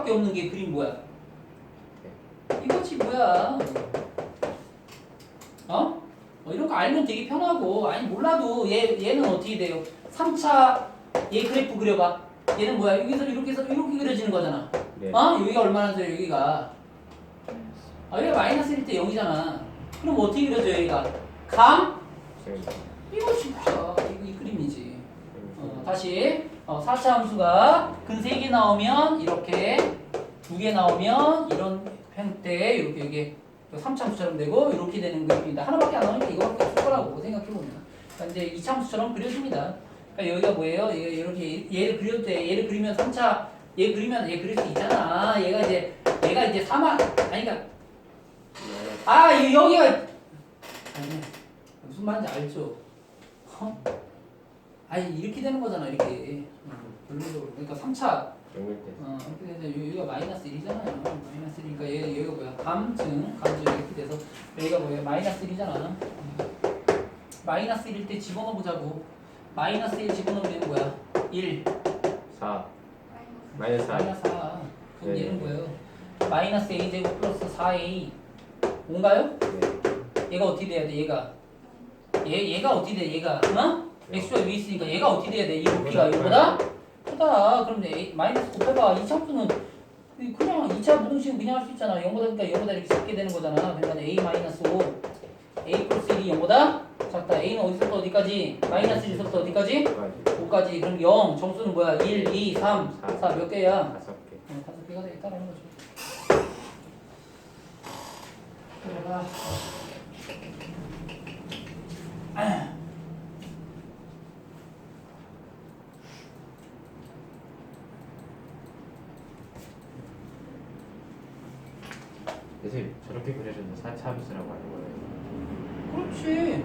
하나밖에 없는 게 그림 뭐야? 이거지 뭐야? 어? 어, 이런 거 알면 되게 편하고 아니 몰라도 얘 얘는 어떻게 돼요? 3차 얘 그래프 그려봐. 얘는 뭐야? 여기서 이렇게 해서 이렇게 그려지는 거잖아. 네. 어? 여기가 얼마나 돼요? 여기가 아 여기가 마이너스 1일 때 0이잖아. 그럼 어떻게 그려져요? 여기가 감? 재밌다. 이거지 뭐야? 다시 어, 4차 함수가 근 3개 나오면 이렇게 2개 나오면 이런 형태 이렇게 이게 3차 함수처럼 되고 이렇게 되는 그림입니다. 하나밖에 안 나오니까 이거밖에 없을 거라고 생각해보면 그러니까 이제 2차 함수처럼 그려집니다. 그러니까 여기가 뭐예요? 얘- 이렇게 얘를 그려도 돼. 얘를 그리면 3차 얘 그리면 얘 그릴 수 있잖아. 얘가 이제 얘가 이제 3화 아니 그러니까 아 이- 여기가 아니 무슨 말인지 알죠? 어? 아니 이렇게 되는 거잖아 이렇게. 어, 결론적으로. 그러니까 3차. 연결돼. 어, 이렇게 돼서 여- 여기가 마이너스 1이잖아요. 마이너스 1이니까 얘, 여기가 뭐야? 감증 감증 이렇게 돼서 여기가 뭐야? 마이너스 1이잖아. 마이너스 1일 때 집어넣어보자고. 마이너스 1 집어넣으면 뭐야? 1 4. 마이너스 4. 마이너스 4 그럼 네. 얘는 뭐예요? 마이너스 a 제곱 플러스 4a 뭔가요? 네. 얘가 어떻게 돼야 돼? 얘가? 얘, 얘가 어떻게 돼? 얘가 어? X가 위에 있으니까 얘가 어떻게 돼야 돼? 이 높이가 이거보다 크다. 그럼 A 마이너스 곱해봐. 이 차수는 그냥 2차 무등식은 그냥 할 수 있잖아. 0보다 그러니까 0보다 이렇게 작게 되는 거잖아. 그러니까 A 마이너스 5 A 플러스 1이 0보다 작다. A는 어디서부터 어디까지? 마이너스 1서부터 어디까지? 5까지. 5까지. 그럼 0 점수는 뭐야? 1, 2, 3, 4 몇 개야? 다섯 개. 어, 다섯 개가 되겠다라는 거죠. 그래가 선생님 저렇게 그려줘도 4차 함수라고 하는 거예요. 그렇지.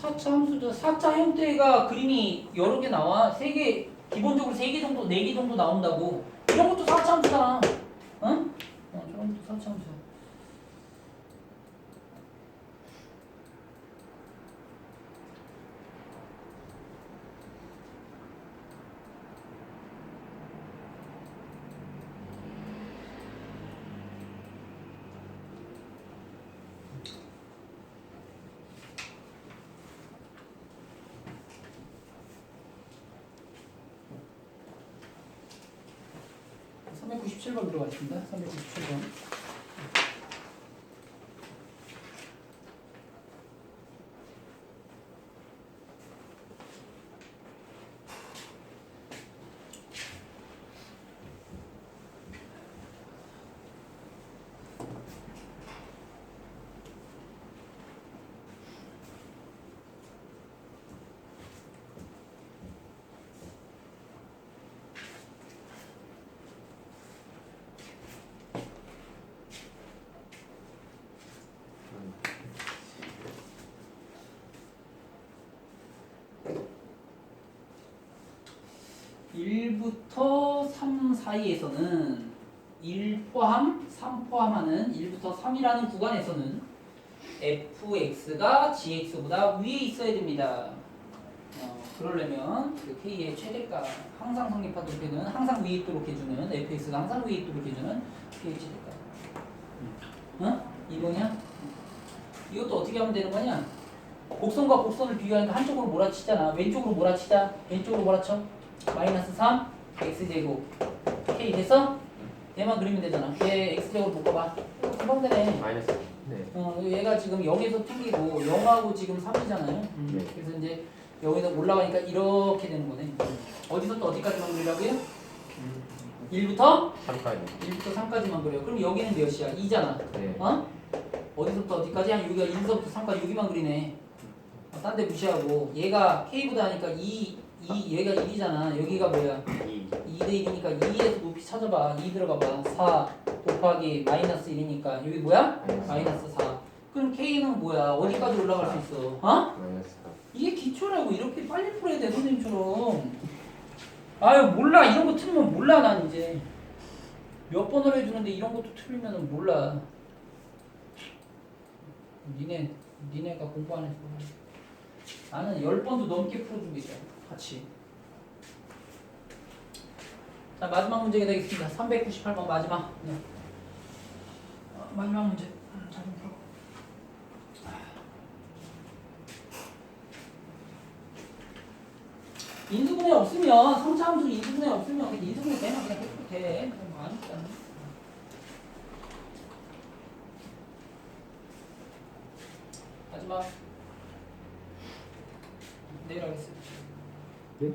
4차 함수죠. 4차 형태가 그림이 여러 개 나와. 세 개, 기본적으로 세 개 정도, 네 개 정도 나온다고. 이런 것도 4차 함수잖아. 응? 어, 저런 것도 4차 함수야. 397번 들어가겠습니다. 397번. 일부터 3 사이에서는 1 포함, 3 포함하는 1부터 3이라는 구간에서는 fx가 gx보다 위에 있어야 됩니다. 어, 그러려면 그 k의 최대가 항상 성립한 도표는 항상 위에 있도록 해주는 fx가 항상 위에 있도록 해주는 k의 최대가. 응? 이거냐? 이것도 어떻게 하면 되는 거냐? 곡선과 곡선을 비교하니까 한쪽으로 몰아치잖아. 왼쪽으로 몰아치자. 왼쪽으로 몰아쳐. 마이너스 3 x제곱 k 됐어? 얘만 그리면 되잖아. 얘 x제곱 묶어봐. 이거 금방 되네. 마이너스. 네. 어, 얘가 지금 0에서 튕기고 0하고 지금 3이잖아요. 음, 네. 그래서 이제 여기서 올라가니까 이렇게 되는 거네. 어디서부터 어디까지만 그리라고요? 1부터 3까지. 1부터 3까지만 그려요. 그럼 여기는 몇이야? 2잖아. 네. 어? 어디서부터 어디까지? 한 여기가 1서부터 3까지 여기만 그리네. 어, 딴데 무시하고 얘가 K보다 하니까 2, 2 얘가 1이잖아. 여기가 뭐야? 2. 2대 1이니까 2에서 높이 찾아봐. 2 들어가 봐. 4 곱하기 마이너스 1이니까 여기 뭐야? 마이너스. 마이너스 4. 그럼 K는 뭐야? 어디까지 올라갈 수 있어? 어? 마이너스 4. 이게 기초라고 이렇게 빨리 풀어야 돼 선생님처럼. 아유 몰라 이런 거 틀면 몰라 난 이제 몇 번을 해주는데 이런 것도 틀리면은 몰라. 니네 니네가 공부 안 해서 그래. 나는 열 번도 넘게 풀어주고 있어 같이. 자, 마지막 문제가 되겠습니다. 398번 마지막. 네. 어, 마지막 문제. 음, 잘좀 풀어. 인수분해 없으면 3차 함수 인수분해 없으면 그냥 인수분해 되면 그냥 해도 돼. 그럼 안 했잖아. 마지막. 내일 하겠습니다. 네?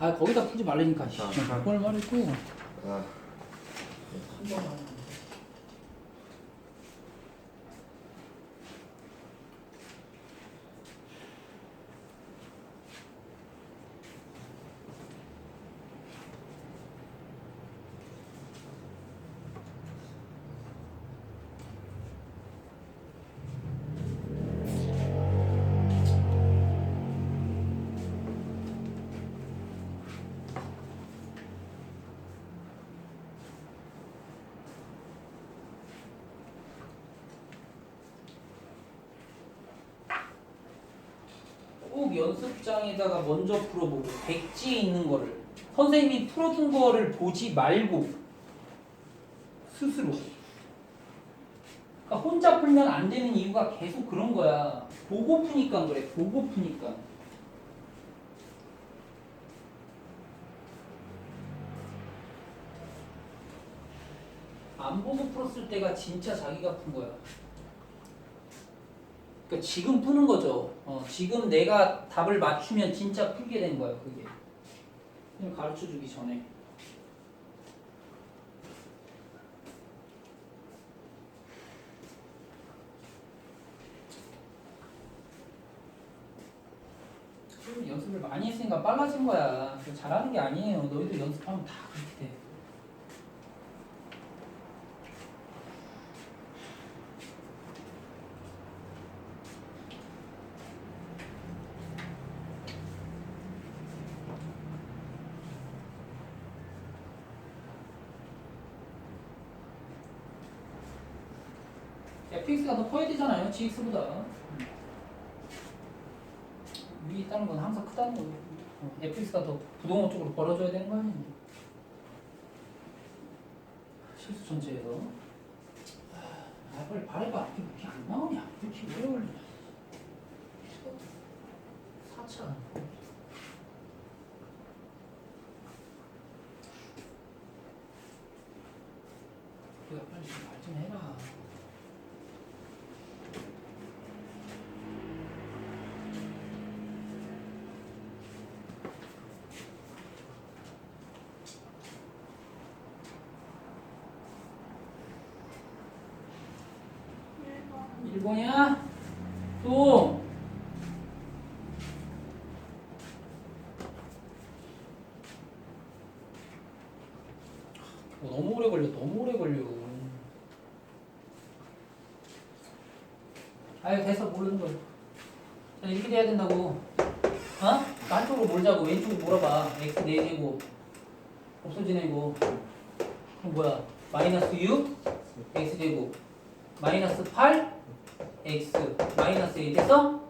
아 거기다 풀지 말라니까. 아. 그걸 말했고. 아, 한번 만. 꼭 연습장에다가 먼저 풀어보고 백지에 있는 거를 선생님이 풀어준 거를 보지 말고 스스로. 그러니까 혼자 풀면 안 되는 이유가 계속 그런 거야. 보고 푸니까 그래 보고 푸니까. 안 보고 풀었을 때가 진짜 자기가 푼 거야 그러니까 지금 푸는 거죠. 어, 지금 내가 답을 맞추면 진짜 풀게 된 거야, 그게. 가르쳐 주기 전에. 좀 연습을 많이 했으니까 빨라진 거야. 잘하는 게 아니에요. 너희도 연습하면 다 그렇게 돼. fx가 되잖아요, gx보다. 위에 있다는 건 항상 크다는 거예요. 어, fx가 더 부동호 쪽으로 벌어져야 되는 거 아니에요? 실수 전체에서. 아, 빨리 왜 이렇게 안 나오냐? 왜 이렇게 오래 걸리냐? 4차. 우리가 빨리 말 좀 해라. 일본이야? 또. 어, 너무 오래 걸려 너무 오래 걸려. 아유 됐어 모르는 자 이렇게 돼야 된다고. 어? 한쪽으로 몰자고. 왼쪽으로 몰아봐. X 4제곱 없어지네 이거 그럼 뭐야? 마이너스 6 x제곱. 마이너스 8 x 마이너스 1 됐어?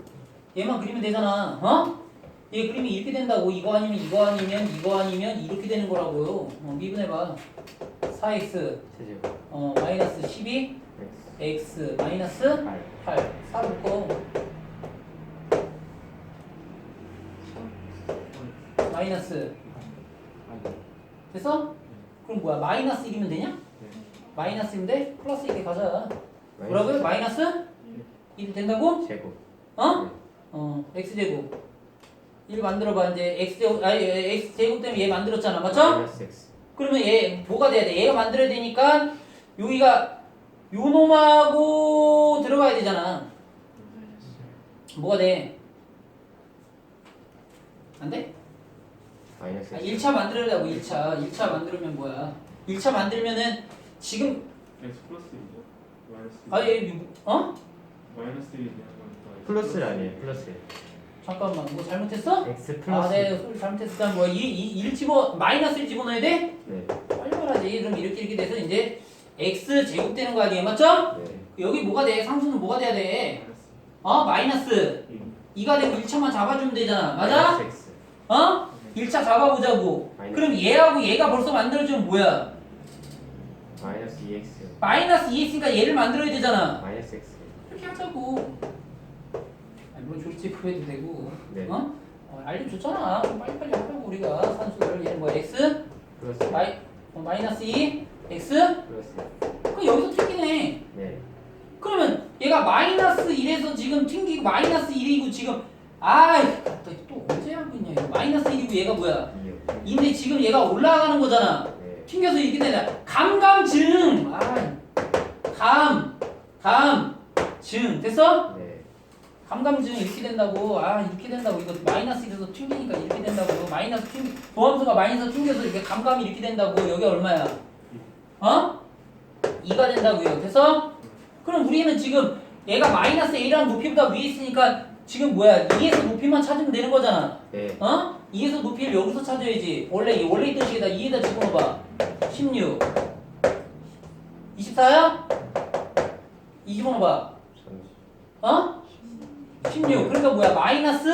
얘만 그리면 되잖아 어? 얘 그림이 이렇게 된다고 이거 아니면 이거 아니면 이거 아니면 이렇게 되는 거라고요 어, 미분해봐 4x 세제곱. 어, 마이너스 12 X. x 마이너스 8. 8 4 묶어 마이너스 됐어? 그럼 뭐야 마이너스 1이면 되냐? 마이너스인데 플러스 1에 가자 뭐라고요? 마이너스 1 된다고? 제곱. 어? 어 x제곱 1 만들어봐 이제 x제곱 아니 x제곱 때문에 얘 만들었잖아 맞죠? 마이너스 X. 그러면 얘 뭐가 돼야 돼? 얘가 만들어야 되니까 여기가 요 놈하고 들어가야 되잖아 뭐가 돼? 안 돼? 마이너스 아, X. 1차 만들으려고 1차 1차 만들면 뭐야 1차 만들면은 지금 X 플러스 1이죠? 마이너스 1. 아예 어? 마이너스 1이 되는 거니까 플러스는 아니에요. 플러스. 잠깐만 뭐 잘못했어? X 플러스. 아, 네, 소리 잘못했어. 이, 1 집어, 마이너스 1 집어넣어야 돼? 네. 빨리 말하지. 그럼 이렇게 이렇게 돼서 이제 x 제곱 되는 거 아니에요, 맞죠? 네. 여기 뭐가 돼? 상수는 뭐가 돼야 돼? 어, 마이너스 2가 되고 1차만 잡아주면 되잖아, 맞아? 마이너스 X. 어? 1차 잡아보자고. 마이너스. 그럼 얘하고 얘가 벌써 만들어주면 뭐야? 마이너스 2X. 마이너스 2x니까 얘를 만들어야 되잖아. 마이너스 X. 이렇게 하자고. 아니, 물론 졸지프 해도 되고. 네. 어? 어, 알려줬잖아. 좀 빨리빨리 하자고 우리가 산수를 얘는 뭐야? x 플러스. 마이 어, 마이너스 2 x 플러스. 그럼 여기서 튕기네. 네. 그러면 얘가 마이너스 1에서 지금 튕기고 마이너스 1이고 지금 아이 또, 또 언제 하고 있냐 이거 마이너스 1이고 얘가 뭐야 2요. 근데 지금 얘가 올라가는 거잖아 네. 튕겨서 이렇게 되냐 감감증 아 감 감 증 됐어? 네. 감감증 이렇게 된다고 아 이렇게 된다고 이거 마이너스 1에서 튕기니까 이렇게 된다고 마이너스 튕기 보함수가 마이너스 튕겨서 이렇게 감감이 이렇게 된다고 여기 얼마야 어? 2가 된다고요 됐어? 그럼 우리는 지금 얘가 마이너스 A라는 높이보다 위에 있으니까 지금 뭐야 2에서 높이만 찾으면 되는 거잖아 네. 어? 2에서 높이를 여기서 찾아야지 원래 이 원래 있던 식에다 2에다 집어넣어봐 16 24야? 2 집어넣어봐 30. 어? 16 그러니까 뭐야 마이너스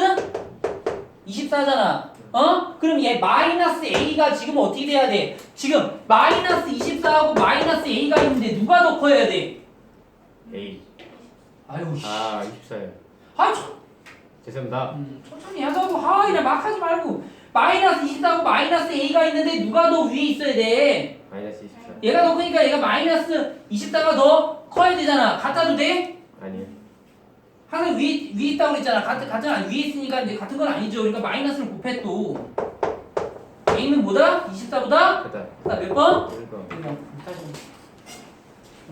24잖아 어? 그럼 얘 마이너스 A가 지금 어떻게 돼야 돼? 지금 마이너스 24하고 마이너스 A가 있는데 누가 더 커야 돼? A. 아유 씨 아, 24요. 아유 천, 죄송합니다. 음, 천천히 하자고 아 그냥 막 하지 말고 마이너스 24하고 마이너스 A가 있는데 누가 더 위에 있어야 돼? 마이너스 24. 얘가 더 크니까 얘가 마이너스 24가 더 커야 되잖아 같아도 돼? 아니요. 항상 위에, 위에 있다고 그랬잖아. 같은, 같은, 아니, 위에 있으니까 이제 같은 건 아니죠. 그러니까 마이너스를 곱해 또. A는 뭐다? 24보다? 그다. 몇 번? 1번. 1번. 다시.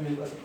여기까지.